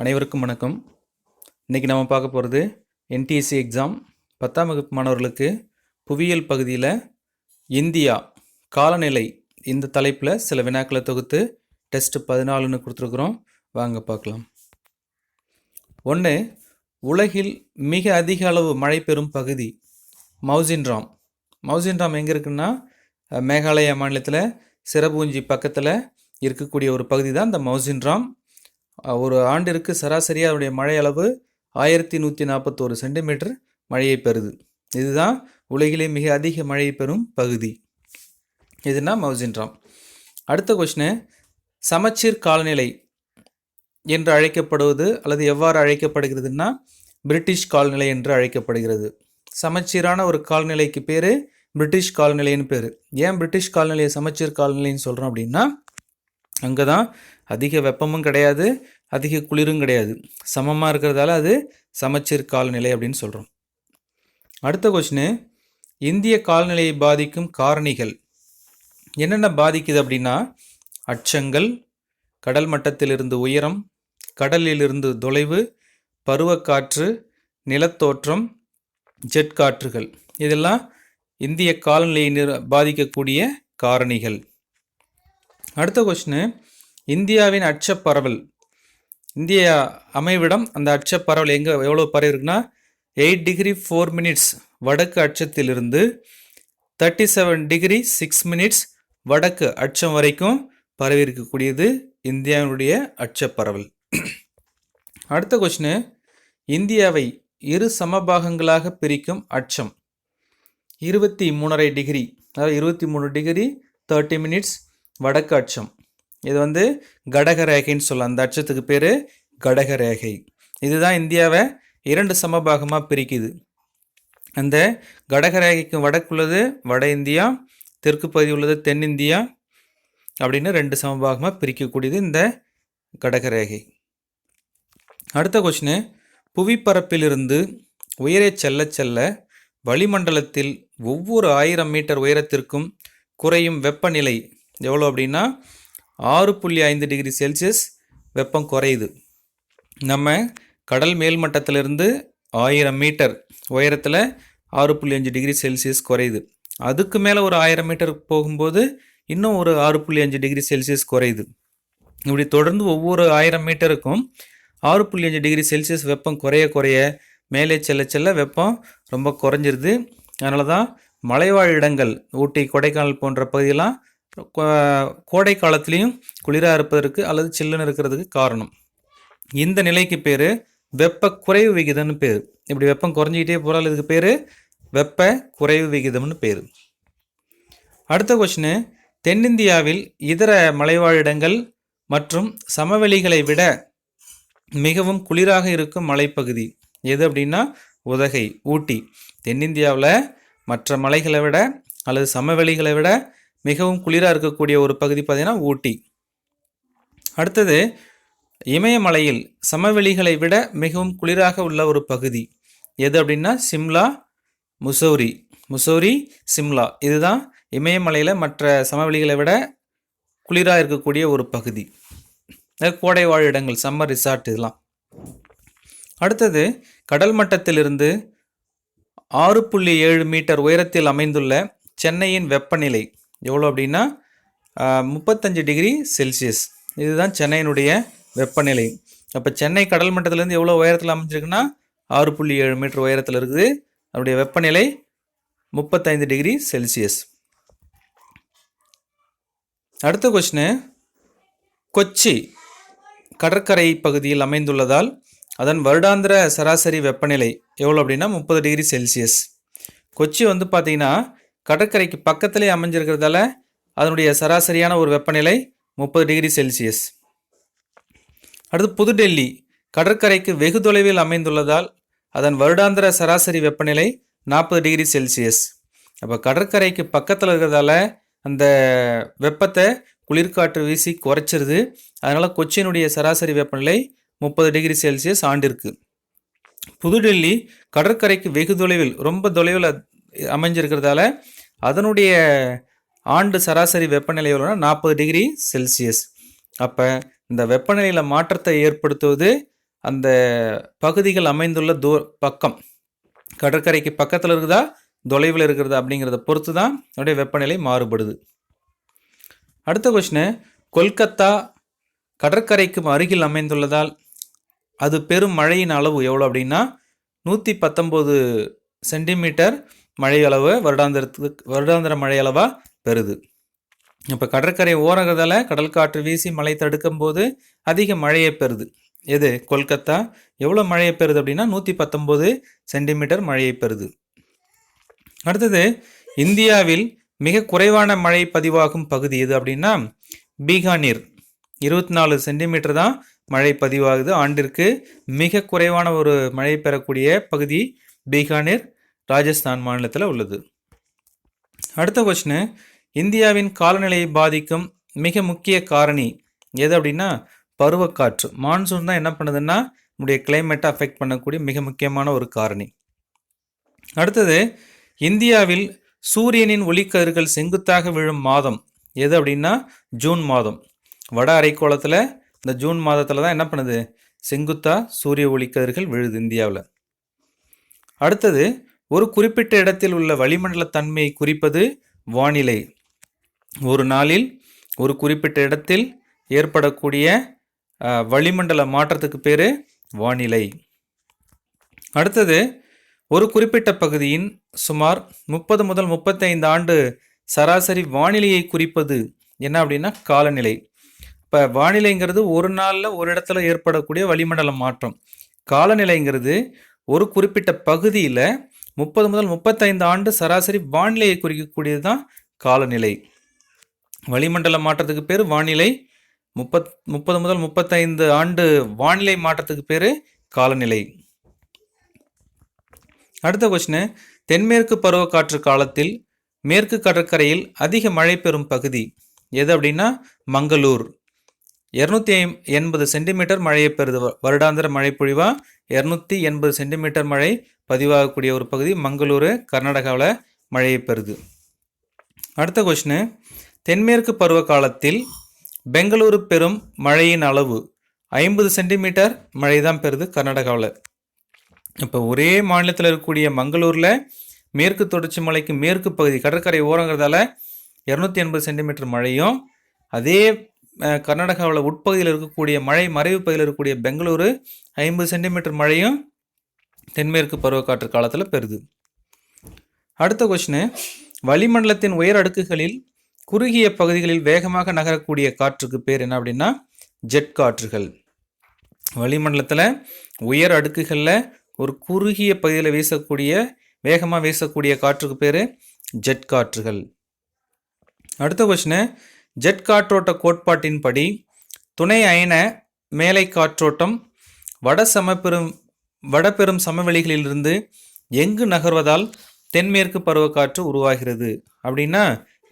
அனைவருக்கும் வணக்கம். இன்றைக்கி நம்ம பார்க்க போகிறது என்டிஎஸ்சி எக்ஸாம் பத்தாம் வகுப்பு மாணவர்களுக்கு புவியியல் பகுதியில் இந்தியா காலநிலை இந்த தலைப்பில் சில வினாக்களை தொகுத்து டெஸ்ட் பதினாலுன்னு கொடுத்துருக்குறோம். வாங்க பார்க்கலாம். ஒன்று உலகில் மிக அதிக அளவு மழை பெறும் பகுதி மவுசின்ராம் மவுசின்ராம் எங்கே இருக்குன்னா மேகாலயா மாநிலத்தில் சிரபூஞ்சி பக்கத்தில் இருக்கக்கூடிய ஒரு பகுதி தான் இந்த மவுசின்ராம் ஒரு ஆண்டிற்கு சராசரியாக அதனுடைய மழை அளவு ஆயிரத்தி நூற்றி நாற்பத்தோரு சென்டிமீட்டர் மழையை பெறுது. இதுதான் உலகிலே மிக அதிக மழை பெறும் பகுதி. இதுனா மவுசின்ராம் அடுத்த கொஷினு சமச்சீர் காலநிலை என்று அழைக்கப்படுவது அல்லது எவ்வாறு அழைக்கப்படுகிறதுன்னா பிரிட்டிஷ் காலநிலை என்று அழைக்கப்படுகிறது. சமச்சீரான ஒரு காலநிலைக்கு பேர் பிரிட்டிஷ் காலநிலைன்னு பேர். ஏன் பிரிட்டிஷ் காலநிலையை சமச்சீர் காலநிலைன்னு சொல்கிறோம் அப்படின்னா அங்கே தான் அதிக வெப்பமும் கிடையாது அதிக குளிரும் கிடையாது. சமமாக இருக்கிறதால அது சமச்சீர் காலநிலை அப்படின்னு சொல்கிறோம் அடுத்த கொஸ்டின் இந்திய காலநிலையை பாதிக்கும் காரணிகள். என்னென்ன பாதிக்குது அப்படின்னா அச்சங்கள் கடல் மட்டத்திலிருந்து உயரம் கடலிலிருந்து தொலைவு பருவக்காற்று நிலத்தோற்றம் ஜெட் காற்றுகள் இதெல்லாம் இந்திய காலநிலையை பாதிக்கக்கூடிய காரணிகள். அடுத்த கொஸ்டின் இந்தியாவின் அச்சப்பரவல். இந்திய அமைவிடம் அந்த அச்சப்பரவல் எங்கே எவ்வளோ பரவி இருக்குன்னா எயிட் டிகிரி ஃபோர் மினிட்ஸ் வடக்கு அச்சத்திலிருந்து thirty seven degree six minutes வடக்கு அச்சம் வரைக்கும் பரவி இருக்கக்கூடியது இந்தியாவினுடைய அச்சப்பரவல். அடுத்த கொஸ்டின் இந்தியாவை இரு சமபாகங்களாக பிரிக்கும் அச்சம். இருபத்தி மூணரை டிகிரி அதாவது இருபத்தி மூணு டிகிரி தேர்ட்டி மினிட்ஸ் வடக்கு அச்சம் இது வந்து கடக ரேகைன்னு சொல்லலாம் அந்த அச்சத்துக்கு பேர் கடக ரேகை இதுதான் இந்தியாவை இரண்டு சமபாகமாக பிரிக்குது. அந்த கடக ரேகைக்கு வடக்குள்ளது வட இந்தியா தெற்கு பகுதி உள்ளது தென்னிந்தியா அப்படின்னு ரெண்டு சமபாகமாக பிரிக்கக்கூடியது இந்த கடக ரேகை அடுத்த கொஷினு புவிப்பரப்பிலிருந்து உயரே செல்ல செல்ல வளிமண்டலத்தில் ஒவ்வொரு ஆயிரம் மீட்டர் உயரத்திற்கும் குறையும் வெப்பநிலை எவ்வளோ அப்படின்னா ஆறு புள்ளி ஐந்து டிகிரி செல்சியஸ் வெப்பம் குறையுது. நம்ம கடல் மேல்மட்டத்திலிருந்து ஆயிரம் மீட்டர் உயரத்தில் ஆறு புள்ளி அஞ்சு டிகிரி செல்சியஸ் குறையுது. அதுக்கு மேலே ஒரு ஆயிரம் மீட்டர் போகும்போது இன்னும் ஒரு ஆறு புள்ளி அஞ்சு டிகிரி செல்சியஸ் குறையுது. இப்படி தொடர்ந்து ஒவ்வொரு ஆயிரம் மீட்டருக்கும் ஆறு புள்ளி அஞ்சு டிகிரி செல்சியஸ் வெப்பம் குறைய குறைய மேலே செல்ல செல்ல வெப்பம் ரொம்ப குறைஞ்சிருது. அதனால தான் மலைவாழ் இடங்கள் ஊட்டி கொடைக்கானல் போன்ற பகுதியெல்லாம் கோடை காலத்துலேயும் குளிராக இருப்பதற்கு அல்லது சில்லுன்னு இருக்கிறதுக்கு காரணம். இந்த நிலைக்கு பேர் வெப்ப குறைவு விகிதம்னு பேர். இப்படி வெப்பம் குறைஞ்சிக்கிட்டே போகிறால் இதுக்கு பேர் வெப்ப குறைவு விகிதம்னு பேர். அடுத்த கொஷினு தென்னிந்தியாவில் இதர மலைவாழ் இடங்கள் மற்றும் சமவெளிகளை விட மிகவும் குளிராக இருக்கும் மலைப்பகுதி எது அப்படின்னா உதகை ஊட்டி. தென்னிந்தியாவில் மற்ற மலைகளை விட அல்லது சமவெளிகளை விட மிகவும் குளிராக இருக்கக்கூடிய ஒரு பகுதி பார்த்தீங்கன்னா ஊட்டி. அடுத்தது இமயமலையில் சமவெளிகளை விட மிகவும் குளிராக உள்ள ஒரு பகுதி. எது அப்படின்னா சிம்லா முசோரி. முசோரி சிம்லா. இதுதான் இமயமலையில் மற்ற சமவெளிகளை விட குளிராக இருக்கக்கூடிய ஒரு பகுதி. கோடை வாழ் இடங்கள் சம்மர் ரிசார்ட் இதெல்லாம். அடுத்தது கடல் மட்டத்திலிருந்து ஆறு புள்ளி ஏழு மீட்டர் உயரத்தில் அமைந்துள்ள சென்னையின் வெப்பநிலை. எவ்வளோ அப்படின்னா முப்பத்தஞ்சு டிகிரி செல்சியஸ். இதுதான் சென்னையினுடைய வெப்பநிலை. அப்போ சென்னை கடல் மட்டத்திலேருந்து எவ்வளோ உயரத்தில் அமைஞ்சிருக்குன்னா ஆறு புள்ளி ஏழு மீட்டர் உயரத்தில் இருக்குது. அதனுடைய வெப்பநிலை முப்பத்தைந்து டிகிரி செல்சியஸ். அடுத்த கொஸ்டின் கொச்சி கடற்கரை பகுதியில் அமைந்துள்ளதால் அதன் வருடாந்திர சராசரி வெப்பநிலை எவ்வளோ அப்படின்னா முப்பது டிகிரி செல்சியஸ். கொச்சி வந்து பார்த்திங்கன்னா கடற்கரைக்கு பக்கத்திலே அமைஞ்சிருக்கிறதால அதனுடைய சராசரியான ஒரு வெப்பநிலை முப்பது டிகிரி செல்சியஸ். அடுத்து புதுடெல்லி. கடற்கரைக்கு வெகு தொலைவில் அமைந்துள்ளதால் அதன் வருடாந்திர சராசரி வெப்பநிலை நாற்பது டிகிரி செல்சியஸ். அப்போ கடற்கரைக்கு பக்கத்தில் இருக்கிறதால அந்த வெப்பத்தை குளிர்காற்று வீசி குறைச்சிருது. அதனால் கொச்சியினுடைய சராசரி வெப்பநிலை முப்பது டிகிரி செல்சியஸ் ஆண்டிற்கு. புதுடெல்லி கடற்கரைக்கு வெகு தொலைவில் ரொம்ப தொலைவில் அமைஞ்சிருக்கிறதால அதனுடைய ஆண்டு சராசரி வெப்பநிலை எவ்வளோனா நாற்பது டிகிரி செல்சியஸ். அப்போ இந்த வெப்பநிலையில் மாற்றத்தை ஏற்படுத்துவது அந்த பகுதிகள் அமைந்துள்ள தூ பக்கம். கடற்கரைக்கு பக்கத்தில் இருக்குதா? தொலைவில் இருக்கிறதா? அப்படிங்கிறத பொறுத்து தான் அதோடைய வெப்பநிலை மாறுபடுது. அடுத்த கொஷினு கொல்கத்தா கடற்கரைக்கு அருகில் அமைந்துள்ளதால் அது பெரும் மழையின் அளவு எவ்வளோ அப்படின்னா நூற்றி பத்தொம்போது சென்டிமீட்டர் மழை அளவு வருடாந்திரத்துக்கு வருடாந்திர மழை அளவாக பெறுது. இப்போ கடற்கரை ஓரகதால் கடல் காற்று வீசி மழை தடுக்கும் போது அதிக மழையை பெறுது. எது? கொல்கத்தா. எவ்வளோ மழையை பெறுது அப்படின்னா நூற்றி பத்தொம்போது சென்டிமீட்டர் மழையை பெறுது. அடுத்தது இந்தியாவில் மிக குறைவான மழை பதிவாகும் பகுதி எது அப்படின்னா பீகானீர். இருபத்தி நாலு சென்டிமீட்டர் தான் மழை பதிவாகுது. ஆண்டிற்கு மிக குறைவான ஒரு மழை பெறக்கூடிய பகுதி பீகானீர். ராஜஸ்தான் மாநிலத்தில் உள்ளது. அடுத்த கொஸ்டின் இந்தியாவின் காலநிலையை பாதிக்கும் மிக முக்கிய காரணி எது அப்படின்னா பருவக்காற்று. மான்சூன் தான் என்ன பண்ணுதுன்னா நம்முடைய கிளைமேட்டை அஃபெக்ட் பண்ணக்கூடிய மிக முக்கியமான ஒரு காரணி. அடுத்தது இந்தியாவில் சூரியனின் ஒளிக்கதிர்கள் செங்குத்தாக விழும் மாதம் எது அப்படின்னா ஜூன் மாதம். வட அரைக்கோளத்தில் இந்த ஜூன் மாதத்தில் தான் என்ன பண்ணுது? செங்குத்தா சூரிய ஒளிக்கதிர்கள் விழுது இந்தியாவில். அடுத்தது ஒரு குறிப்பிட்ட இடத்தில் உள்ள வளிமண்டல தன்மையை குறிப்பது வானிலை. ஒரு நாளில் ஒரு குறிப்பிட்ட இடத்தில் ஏற்படக்கூடிய வளிமண்டல மாற்றத்துக்கு பேர் வானிலை. அடுத்தது ஒரு குறிப்பிட்ட பகுதியின் சுமார் முப்பது முதல் முப்பத்தைந்து ஆண்டு சராசரி வானிலையை குறிப்பது என்ன அப்படின்னா காலநிலை. இப்போ வானிலைங்கிறது ஒரு நாளில் ஒரு இடத்துல ஏற்படக்கூடிய வளிமண்டல மாற்றம். காலநிலைங்கிறது ஒரு குறிப்பிட்ட பகுதியில் முப்பது முதல் முப்பத்தைந்து ஆண்டு சராசரி வானிலையை குறிக்கக்கூடியது தான் காலநிலை. வளிமண்டல மாற்றத்துக்கு பேர் வானிலை முப்பத் முப்பது முதல் முப்பத்தைந்து ஆண்டு வானிலை மாற்றத்துக்கு பேர் காலநிலை. அடுத்த கொஸ்டின் தென்மேற்கு பருவக்காற்று காலத்தில் மேற்கு கடற்கரையில் அதிக மழை பெறும் பகுதி எது அப்படின்னா மங்களூர். இரநூத்தி எண்பது சென்டிமீட்டர் மழையை பெறுது. வ- வருடாந்திர மழை பொழிவா இரநூத்தி எண்பது சென்டிமீட்டர் மழை பதிவாகக்கூடிய ஒரு பகுதி மங்களூரு கர்நாடகாவில் மழையை பெறுது. அடுத்த கொஸ்டின் தென்மேற்கு பருவ காலத்தில் பெங்களூரு பெறும் மழையின் அளவு ஐம்பது சென்டிமீட்டர் மழை தான் பெறுது கர்நாடகாவில். இப்போ ஒரே மாநிலத்தில் இருக்கக்கூடிய மங்களூரில் மேற்கு தொடர்ச்சி மலைக்கு மேற்கு பகுதி கடற்கரை ஓரங்கிறதால இரநூத்தி எண்பது சென்டிமீட்டர் மழையும் அதே கர்நாடகாவில் உட்பகுதியில் இருக்கக்கூடிய மழை மறைவு பகுதியில் இருக்கக்கூடிய பெங்களூரு ஐம்பது சென்டிமீட்டர் மழையும் தென்மேற்கு பருவக்காற்று காலத்தில் பெறுது. அடுத்த கொஷினு வளிமண்டலத்தின் உயர் அடுக்குகளில் குறுகிய பகுதிகளில் வேகமாக நகரக்கூடிய காற்றுக்கு பேர் என்ன அப்படின்னா ஜெட் காற்றுகள். வளிமண்டலத்தில் உயர் அடுக்குகளில் ஒரு குறுகிய பகுதியில் வீசக்கூடிய வேகமாக வீசக்கூடிய காற்றுக்கு பேர் ஜெட் காற்றுகள். அடுத்த கொஷினு ஜெட் காற்றோட்ட கோட்பாட்டின்படி துணை அயன மேலை காற்றோட்டம் வட சமப்பெரும் வடபெரும் சமவெளிகளிலிருந்து எங்கு நகர்வதால் தென்மேற்கு பருவக்காற்று உருவாகிறது? அப்படின்னா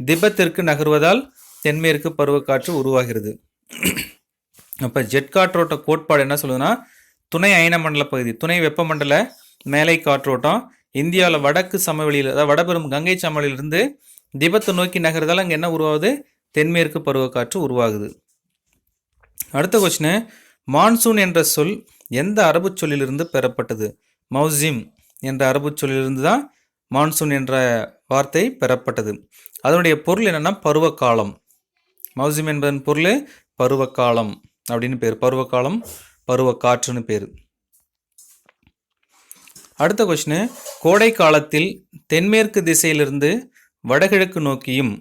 திபெத்திற்கு நகர்வதால் தென்மேற்கு பருவக்காற்று உருவாகிறது. அப்போ ஜெட் காற்றோட்ட கோட்பாடு என்ன சொல்லுதுன்னா துணை அயனமண்டல பகுதி துணை வெப்பமண்டல மேலை காற்றோட்டம் இந்தியாவில் வடக்கு சமவெளியில் அதாவது வடபெரும் கங்கை சமவெளியிலிருந்து திபெத்தை நோக்கி நகர்றதால அங்கே என்ன உருவாகுது? தென்மேற்கு பருவக்காற்று உருவாகுது. அடுத்த கொஸ்டின் மான்சூன் என்ற சொல் எந்த அரபு சொல்லிலிருந்து பெறப்பட்டது? மௌசிம் என்ற அரபுச் சொல்லிலிருந்து தான் மான்சூன் என்ற வார்த்தை பெறப்பட்டது. அதனுடைய பொருள் என்னன்னா பருவக்காலம் மௌசிம் என்பதன் பொருள் பருவகாலம் அப்படின்னு பேர். பருவகாலம் பருவக்காற்றுன்னு பேர். அடுத்த கொஸ்டின் கோடை காலத்தில் தென்மேற்கு திசையிலிருந்து வடகிழக்கு நோக்கியும்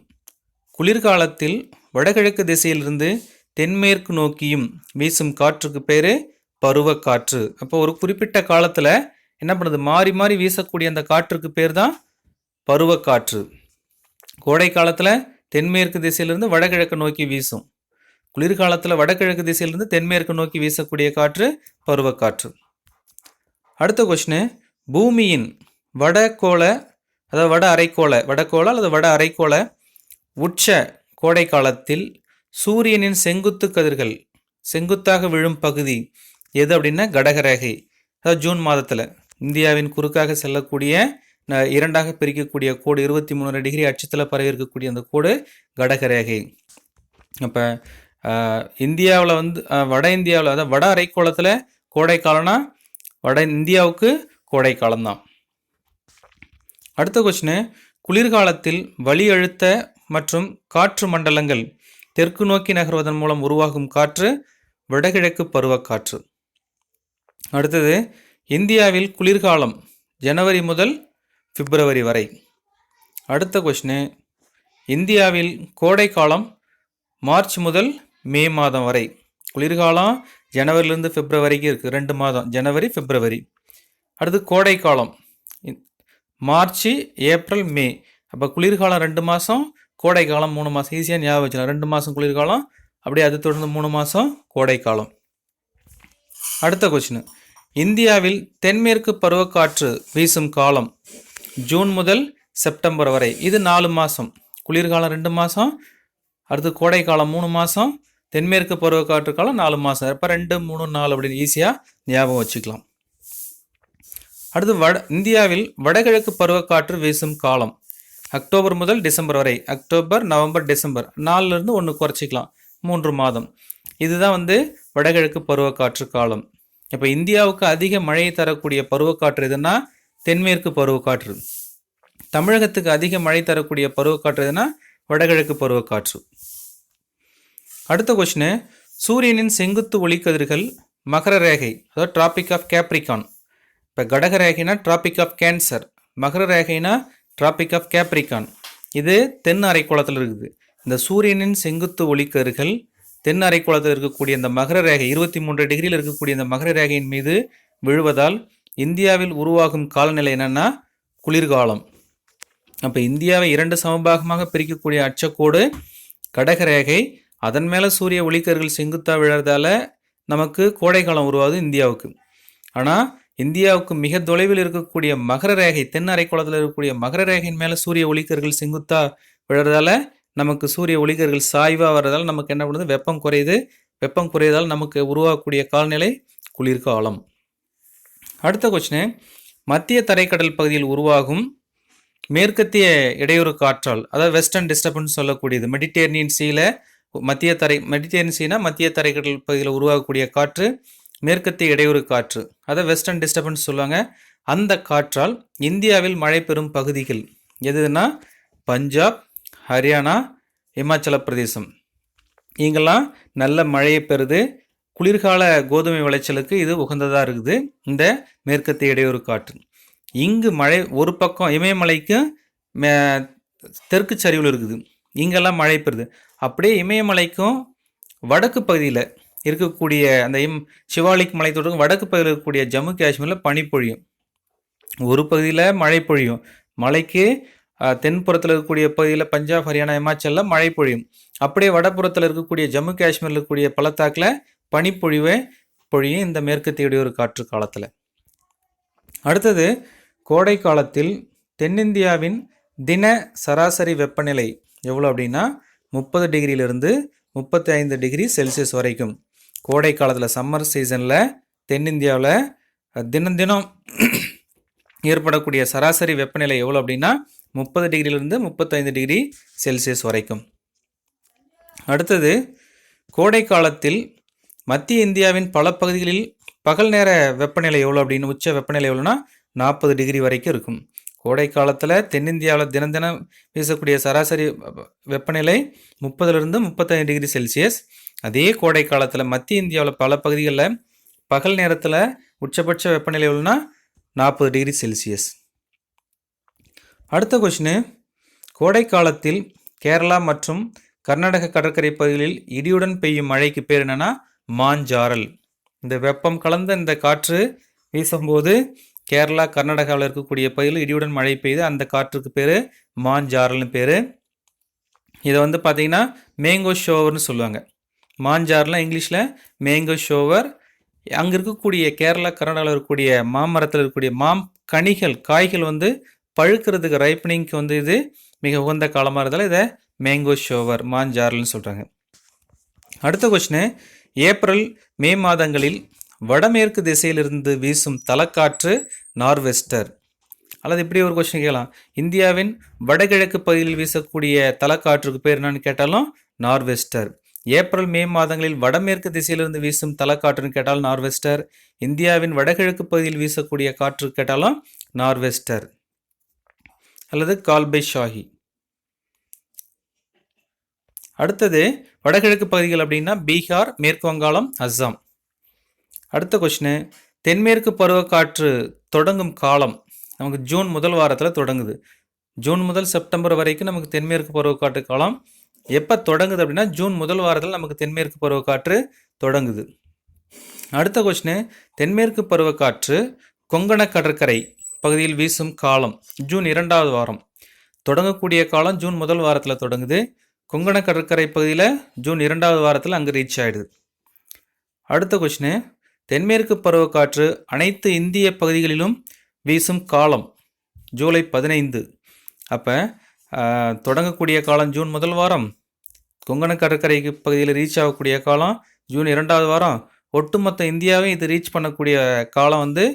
குளிர்காலத்தில் வடகிழக்கு திசையிலிருந்து தென்மேற்கு நோக்கியும் வீசும் காற்றுக்கு பேர் பருவக்காற்று அப்போ ஒரு குறிப்பிட்ட காலத்தில் என்ன பண்ணுது? மாறி மாறி வீசக்கூடிய அந்த காற்றுக்கு பேர் தான் பருவக்காற்று கோடை காலத்தில் தென்மேற்கு திசையிலிருந்து வடகிழக்கு நோக்கி வீசும். குளிர்காலத்தில் வடகிழக்கு திசையிலிருந்து தென்மேற்கு நோக்கி வீசக்கூடிய காற்று பருவக்காற்று அடுத்த கொஷினு பூமியின் வடகோள அதாவது வட அரைக்கோள வடகோள அல்லது வட அரைக்கோள உச்ச கோடை காலத்தில் சூரியனின் செங்குத்து கதிர்கள் செங்குத்தாக விழும் பகுதி எது அப்படின்னா கடகரேகை. அதாவது ஜூன் மாதத்தில் இந்தியாவின் குறுக்காக செல்லக்கூடிய இரண்டாக பிரிக்கக்கூடிய கோடு இருபத்தி மூணு டிகிரி அச்சத்தில் பரவி இருக்கக்கூடிய அந்த கோடு கடகரேகை. அப்போ இந்தியாவில் வந்து வட இந்தியாவில் அதாவது வட அரைக்கோளத்தில் கோடைக்காலம்னா வட இந்தியாவுக்கு கோடை காலம்தான் அடுத்த கொஸ்டின் குளிர்காலத்தில் வலி அழுத்த மற்றும் காற்று மண்டலங்கள் தெற்கு நோக்கி நகர்வதன் மூலம் உருவாகும் காற்று வடகிழக்கு பருவக்காற்று. அடுத்தது இந்தியாவில் குளிர்காலம் ஜனவரி முதல் பிப்ரவரி வரை. அடுத்த கொஷினு இந்தியாவில் கோடைக்காலம் மார்ச் முதல் மே மாதம் வரை. குளிர்காலம் ஜனவரிலேருந்து பிப்ரவரிக்கு இருக்குது ரெண்டு மாதம் ஜனவரி பிப்ரவரி. அடுத்து கோடைக்காலம் இ- மார்ச் ஏப்ரல் மே. அப்போ குளிர்காலம் ரெண்டு மாதம் கோடைக்காலம் மூணு மாதம் ஈஸியாக ஞாபகம் வச்சுக்கலாம் ரெண்டு மாதம் குளிர்காலம் அப்படியே அது தொடர்ந்து மூணு மாதம் கோடைக்காலம். அடுத்த கொஸ்டின் இந்தியாவில் தென்மேற்கு பருவக்காற்று வீசும் காலம் ஜூன் முதல் செப்டம்பர் வரை. இது நாலு மாதம் குளிர்காலம் ரெண்டு மாதம் அடுத்து கோடை காலம் மூணு மாதம் தென்மேற்கு பருவக்காற்று காலம் நாலு மாதம் இப்போ ரெண்டு மூணு நாலு அப்படின்னு ஈஸியாக ஞாபகம் வச்சுக்கலாம். அடுத்து வட இந்தியாவில் வடகிழக்கு பருவக்காற்று வீசும் காலம் அக்டோபர் முதல் டிசம்பர் வரை. அக்டோபர் நவம்பர் டிசம்பர் நாலுலேருந்து ஒன்று குறைச்சிக்கலாம். மூன்று மாதம். இதுதான் வந்து வடகிழக்கு பருவக்காற்று காலம். இப்போ இந்தியாவுக்கு அதிக மழையை தரக்கூடிய பருவக்காற்று எதுன்னா தென்மேற்கு பருவக்காற்று. தமிழகத்துக்கு அதிக மழை தரக்கூடிய பருவக்காற்று எதுனா வடகிழக்கு பருவக்காற்று. அடுத்த கொஷினு சூரியனின் செங்குத்து ஒளிக்கதிர்கள் மகர ரேகை அதாவது டிராபிக் ஆஃப் கேப்ரிகான் இப்போ கடக ரேகைனா tropic of cancer Makara ரேகைனா tropic of Capricorn இது தென் அரைக்கோளத்தில் இருக்குது. இந்த சூரியனின் செங்குத்து ஒளிக்கதிர்கள் தென் அரைக்கோளத்தில் இருக்கக்கூடிய இந்த மகர ரேகை இருபத்தி மூன்று டிகிரியில் இருக்கக்கூடிய இந்த மகர ரேகையின் மீது விழுவதால் இந்தியாவில் உருவாகும் காலநிலை என்னன்னா குளிர்காலம். அப்போ இந்தியாவை இரண்டு சமபாகமாக பிரிக்கக்கூடிய அச்சக்கோடு கடகரேகை அதன் மேலே சூரிய ஒளிக்கர்கள் செங்குத்தா விழறதால நமக்கு கோடைக்காலம் உருவாகுது இந்தியாவுக்கு. ஆனால் இந்தியாவுக்கு மிக தொலைவில் இருக்கக்கூடிய மகர ரேகை தென் அரைக்கோளத்தில் இருக்கக்கூடிய மகர ரேகையின் மேலே சூரிய ஒளிக்கர்கள் செங்குத்தா விழறதால நமக்கு சூரிய ஒளிகர்கள் சாய்வாக வர்றதால் நமக்கு என்ன பண்ணுது? வெப்பம் குறையுது. வெப்பம் குறையதால் நமக்கு உருவாகக்கூடிய காலநிலை குளிர்காலம். அடுத்த கொஸ்டின் மத்திய தரைக்கடல் பகுதியில் உருவாகும் மேற்கத்திய இடையூறு காற்றால் அதாவது வெஸ்டர்ன் டிஸ்டர்பன்ஸ் சொல்லக்கூடியது மெடிடேரியன் சீல மத்திய தரை மெடிடேரியன் சீனா மத்திய தரைக்கடல் பகுதியில் உருவாகக்கூடிய காற்று மேற்கத்திய இடையூறு காற்று. அதை வெஸ்டர்ன் டிஸ்டர்பன்ஸ் சொல்லுவாங்க. அந்த காற்றால் இந்தியாவில் மழை பெறும் பகுதிகள் எதுனா பஞ்சாப் ஹரியானா இமாச்சல பிரதேசம். இங்கெல்லாம் நல்ல மழையை பெறுது. குளிர்கால கோதுமை விளைச்சலுக்கு இது உகந்ததாக இருக்குது. இந்த மேற்கத்திய இடையூறு காற்று. இங்கு மழை ஒரு பக்கம் இமயமலைக்கும் மே- தெற்கு சரிவில் இருக்குது. இங்கெல்லாம் மழை பெறுது. அப்படியே இமயமலைக்கும் வடக்கு பகுதியில் இருக்கக்கூடிய அந்த இம் சிவாலிக் மலைத்தொடருக்கு வடக்கு பகுதியில் இருக்கக்கூடிய ஜம்மு காஷ்மீரில் பனி பொழியும். ஒரு பகுதியில் மழை பொழியும். மலைக்கு தென்புறத்தில் இருக்கக்கூடிய பகுதியில் பஞ்சாப் ஹரியானா இமாச்சலில் மழை பொழியும். அப்படியே வடபுறத்தில் இருக்கக்கூடிய ஜம்மு காஷ்மீரில் இருக்கக்கூடிய பள்ளத்தாக்கில் பனிப்பொழிவே பொழியும் இந்த மேற்கு ஒரு காற்று காலத்தில். அடுத்தது கோடை காலத்தில் தென்னிந்தியாவின் தின சராசரி வெப்பநிலை எவ்வளோ அப்படின்னா முப்பது டிகிரியிலிருந்து முப்பத்தி ஐந்து டிகிரி செல்சியஸ் வரைக்கும். கோடை காலத்தில் சம்மர் சீசனில் தென்னிந்தியாவில் தினம் தினம் ஏற்படக்கூடிய சராசரி வெப்பநிலை எவ்வளோ அப்படின்னா முப்பது டிகிரியிலிருந்து முப்பத்தைந்து டிகிரி செல்சியஸ் வரைக்கும். அடுத்தது கோடை காலத்தில் மத்திய இந்தியாவின் பல பகுதிகளில் பகல் நேர வெப்பநிலை எவ்வளோ அப்படின்னு உச்ச வெப்பநிலை எவ்வளோனா நாற்பது டிகிரி வரைக்கும் இருக்கும். கோடை காலத்தில் தென்னிந்தியாவில் தினம் தினம் வீசக்கூடிய சராசரி வெப்பநிலை முப்பதுலேருந்து முப்பத்தைந்து டிகிரி செல்சியஸ். அதே கோடை காலத்தில் மத்திய இந்தியாவில் பல பகுதிகளில் பகல் நேரத்தில் உச்சபட்ச வெப்பநிலை எவ்வளோனா நாற்பது டிகிரி செல்சியஸ். அடுத்த கொஷினு கோடை காலத்தில் கேரளா மற்றும் கர்நாடக கடற்கரை பகுதிகளில் இடியுடன் பெய்யும் மழைக்கு பேர் என்னென்னா மாஞ்சாரல் இந்த வெப்பம் கலந்த இந்த காற்று வீசும்போது கேரளா கர்நாடகாவில் இருக்கக்கூடிய பகுதியில் இடியுடன் மழை பெய்து அந்த காற்றுக்கு பேர் மாஞ்சாரல்னு பேர். இதை வந்து பார்த்திங்கன்னா மேங்கோ ஷோவர்னு சொல்லுவாங்க. மாஞ்சார்லாம் இங்கிலீஷில் மேங்கோ ஷோவர் அங்கே இருக்கக்கூடிய கேரளா கர்நாடகாவில் இருக்கக்கூடிய மாமரத்தில் இருக்கக்கூடிய மாம் கனிகள் காய்கள் வந்து பழுக்கிறதுக்கு ரைப்பனிங்க்கு வந்து இது மிக உகந்த காலமாக இருந்தாலும் இதை மேங்கோ ஷோவர் மாஞ்சாரல்னு சொல்கிறாங்க அடுத்த கொஷினு ஏப்ரல் மே மாதங்களில் வடமேற்கு திசையிலிருந்து வீசும் தலக்காற்று நார்வெஸ்டர். அல்லது இப்படி ஒரு கொஸ்டின் கேட்கலாம். இந்தியாவின் வடகிழக்கு பகுதியில் வீசக்கூடிய தலக்காற்றுக்கு பேர் என்னன்னு கேட்டாலும் நார்வெஸ்டர். ஏப்ரல் மே மாதங்களில் வடமேற்கு திசையிலிருந்து வீசும் தலக்காற்றுன்னு கேட்டால் நார்வெஸ்டர். இந்தியாவின் வடகிழக்கு பகுதியில் வீசக்கூடிய காற்று கேட்டாலும் நார்வெஸ்டர். அல்லது கால்பை ஷாஹி அடுத்தது வடகிழக்கு பகுதிகள் அப்படின்னா பீகார் மேற்கு வங்காளம் அஸ்ஸாம். அடுத்த கொஷினு தென்மேற்கு பருவக்காற்று தொடங்கும் காலம் நமக்கு ஜூன் முதல் வாரத்தில் தொடங்குது. ஜூன் முதல் செப்டம்பர் வரைக்கும் நமக்கு தென்மேற்கு பருவக்காற்று காலம். எப்போ தொடங்குது அப்படின்னா ஜூன் முதல் வாரத்தில் நமக்கு தென்மேற்கு பருவக்காற்று தொடங்குது. அடுத்த கொஷினு தென்மேற்கு பருவக்காற்று கொங்கண கடற்கரை பகுதியில் வீசும் காலம் ஜூன் இரண்டாவது வாரம். தொடங்கக்கூடிய காலம் ஜூன் முதல் வாரத்தில் தொடங்குது. கொங்கண கடற்கரை பகுதியில் ஜூன் இரண்டாவது வாரத்தில் அங்கே ரீச் ஆகிடுது அடுத்த கொஷினு தென்மேற்கு பருவக்காற்று அனைத்து இந்திய பகுதிகளிலும் வீசும் காலம் ஜூலை பதினைந்து. அப்போ தொடங்கக்கூடிய காலம் ஜூன் முதல் வாரம். கொங்கண கடற்கரை பகுதியில் ரீச் ஆகக்கூடிய காலம் ஜூன் இரண்டாவது வாரம். ஒட்டுமொத்த இந்தியாவையும் இது ரீச் பண்ணக்கூடிய காலம் வந்து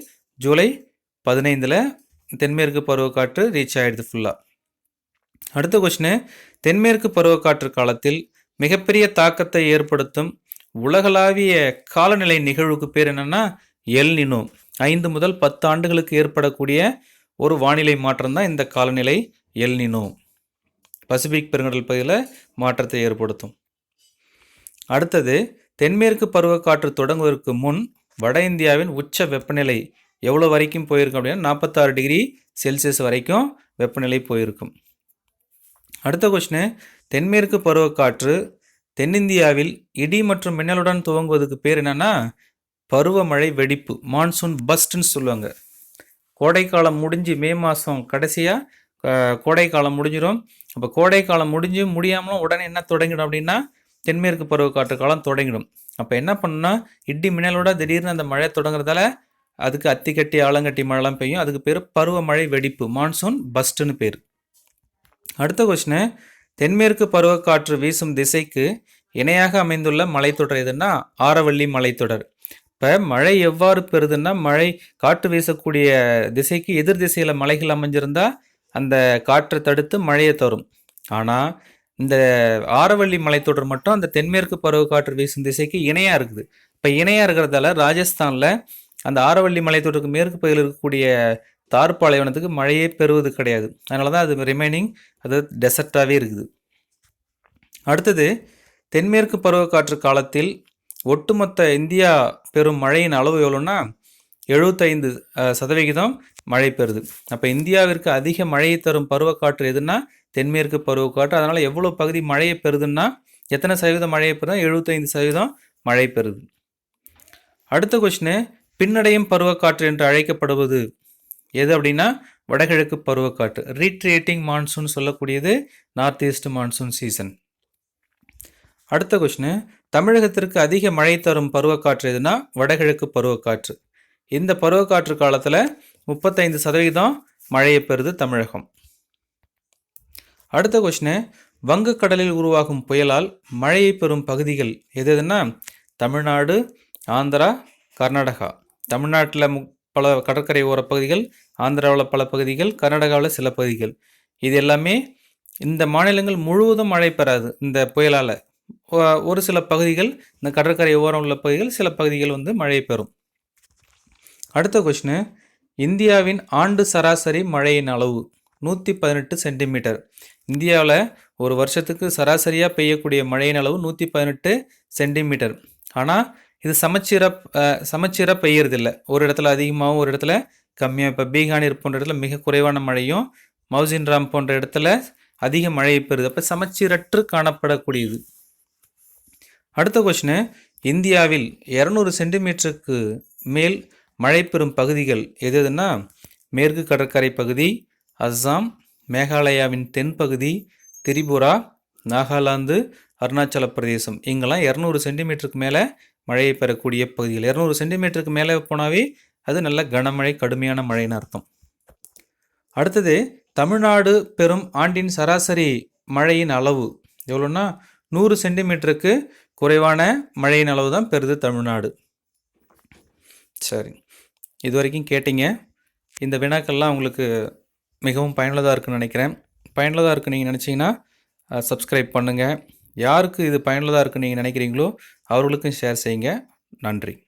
ஜூலை பதினைந்தில் தென்மேற்கு பருவக்காற்று ரீச் ஆகிடுது ஃபுல்லாக அடுத்த கொஷினு தென்மேற்கு பருவக்காற்று காலத்தில் மிகப்பெரிய தாக்கத்தை ஏற்படுத்தும் உலகளாவிய காலநிலை நிகழ்வுக்கு பேர் என்னன்னா எல்னினோ ஐந்து முதல் பத்து ஆண்டுகளுக்கு ஏற்படக்கூடிய ஒரு வானிலை மாற்றம் தான் இந்த காலநிலை எல்னினோ பசிபிக் பெருங்கடல் பகுதியில் மாற்றத்தை ஏற்படுத்தும். அடுத்தது தென்மேற்கு பருவக்காற்று தொடங்குவதற்கு முன் வட இந்தியாவின் உச்ச வெப்பநிலை எவ்வளோ வரைக்கும் போயிருக்கும் அப்படின்னா நாற்பத்தாறு டிகிரி செல்சியஸ் வரைக்கும் வெப்பநிலை போயிருக்கும். அடுத்த கொஸ்டின் தென்மேற்கு பருவக்காற்று தென்னிந்தியாவில் இடி மற்றும் மின்னலுடன் துவங்குவதுக்கு பேர் என்னன்னா பருவமழை வெடிப்பு மான்சூன் பஸ்ட்னு சொல்லுவாங்க. கோடைக்காலம் முடிஞ்சு மே மாதம் கடைசியாக கோடைக்காலம் முடிஞ்சிடும் அப்போ கோடைக்காலம் முடிஞ்சு முடியாமலும் உடனே என்ன தொடங்கிடும் அப்படின்னா தென்மேற்கு பருவக்காற்று காலம் தொடங்கிடும். அப்போ என்ன பண்ணுன்னா இடி மின்னலோட திடீர்னு அந்த மழை தொடங்குறதால அதுக்கு அத்திக்கட்டி ஆலங்கட்டி மழைலாம் பெய்யும். அதுக்கு பேர் பருவமழை வெடிப்பு. மான்சூன் பஸ்ட்னு பேர். அடுத்த கொஸ்டின் தென்மேற்கு பருவக்காற்று வீசும் திசைக்கு இணையாக அமைந்துள்ள மலைத்தொடர் எதுன்னா ஆரவள்ளி மலைத்தொடர். இப்போ மழை எவ்வாறு பெறுதுன்னா மழை காற்று வீசக்கூடிய திசைக்கு எதிர் திசையில் மலைகள் அமைஞ்சிருந்தா அந்த காற்றை தடுத்து மழையை தரும். ஆனால் இந்த ஆரவள்ளி மலைத்தொடர் மட்டும் அந்த தென்மேற்கு பருவக்காற்று வீசும் திசைக்கு இணையாக இருக்குது. இப்போ இணையாக இருக்கிறதால ராஜஸ்தானில் அந்த ஆரவள்ளி மலைத்தொடருக்கு மேற்கு பகுதியில் இருக்கக்கூடிய தார் பாலைவனத்துக்கு மழையே பெறுவது கிடையாது. அதனால தான் அது ரிமைனிங் அது டெசர்ட்டாகவே இருக்குது. அடுத்தது தென்மேற்கு பருவக்காற்று காலத்தில் ஒட்டுமொத்த இந்தியா பெறும் மழையின் அளவு எவ்வளோன்னா எழுபத்தைந்து சதவிகிதம் மழை பெறுது. அப்போ இந்தியாவிற்கு அதிக மழையை தரும் பருவக்காற்று எதுன்னா தென்மேற்கு பருவக்காற்று அதனால் எவ்வளோ பகுதி மழையை பெறுதுன்னா எத்தனை சதவீதம் மழையை பெறுதுன்னா எழுபத்தைந்து சதவீதம் மழை பெறுது. அடுத்த கொஷினு பின்னடையும் பருவக்காற்று என்று அழைக்கப்படுவது எது அப்படின்னா வடகிழக்கு பருவக்காற்று. ரீட்ரியேட்டிங் மான்சூன் சொல்லக்கூடியது நார்த் ஈஸ்ட் மான்சூன் சீசன் அடுத்த கொஷினு தமிழகத்திற்கு அதிக மழை தரும் பருவக்காற்று எதுனா வடகிழக்கு பருவக்காற்று. இந்த பருவக்காற்று காலத்தில் முப்பத்தைந்து சதவீதம் மழையை பெறுது தமிழகம். அடுத்த கொஷினு வங்கக்கடலில் உருவாகும் புயலால் மழையை பெறும் பகுதிகள் எது எதுன்னா தமிழ்நாடு ஆந்திரா கர்நாடகா. தமிழ்நாட்டில் பல கடற்கரை ஓர பகுதிகள் ஆந்திராவில் பல பகுதிகள் கர்நாடகாவில் சில பகுதிகள். இது எல்லாமே இந்த மாநிலங்கள் முழுவதும் மழை பெறாது இந்த புயலால். ஒரு சில பகுதிகள் இந்த கடற்கரை ஓரம் உள்ள பகுதிகள் சில பகுதிகள் வந்து மழை பெறும். அடுத்த கொஷினு இந்தியாவின் ஆண்டு சராசரி மழையின் அளவு நூற்றி பதினெட்டு சென்டிமீட்டர். இந்தியாவில் ஒரு வருஷத்துக்கு சராசரியாக பெய்யக்கூடிய மழையின் அளவு நூற்றி பதினெட்டு சென்டிமீட்டர். ஆனால் இது சமச்சீராக சமச்சீராக பெய்யறதில்ல. ஒரு இடத்துல அதிகமாகவும் ஒரு இடத்துல கம்மியாக இப்போ பீகானீர் போன்ற இடத்துல மிக குறைவான மழையும் மௌசின்ராம் போன்ற இடத்துல அதிக மழை பெறுது. அப்போ சமச்சீரற்று காணப்படக்கூடியது. அடுத்த கொஷினு இந்தியாவில் இரநூறு சென்டிமீட்டருக்கு மேல் மழை பெறும் பகுதிகள் எது எதுன்னா மேற்கு கடற்கரை பகுதி அஸ்ஸாம் மேகாலயாவின் தென்பகுதி திரிபுரா நாகாலாந்து அருணாச்சல பிரதேசம். இங்கெல்லாம் இரநூறு சென்டிமீட்டருக்கு மேலே மழையை பெறக்கூடிய பகுதிகள். இரநூறு சென்டிமீட்டருக்கு மேலே போனாவே அது நல்ல கனமழை கடுமையான மழைன்னு அர்த்தம். அடுத்தது தமிழ்நாடு பெறும் ஆண்டின் சராசரி மழையின் அளவு. எவ்வளோன்னா நூறு சென்டிமீட்டருக்கு குறைவான மழையின் அளவு தான் பெறுது தமிழ்நாடு. சரி இது வரைக்கும் கேட்டீங்க. இந்த வினாக்கள்லாம் உங்களுக்கு மிகவும் பயனுள்ளதாக இருக்குன்னு நினைக்கிறேன். பயனுள்ளதாக இருக்குன்னு நீங்கள் நினச்சிங்கன்னா சப்ஸ்கிரைப் பண்ணுங்கள் யாருக்கு இது பயனுள்ளதாக இருக்குன்னு நீங்கள் நினைக்கிறீங்களோ அவர்களுக்கும் ஷேர் செய்யுங்க. நன்றி.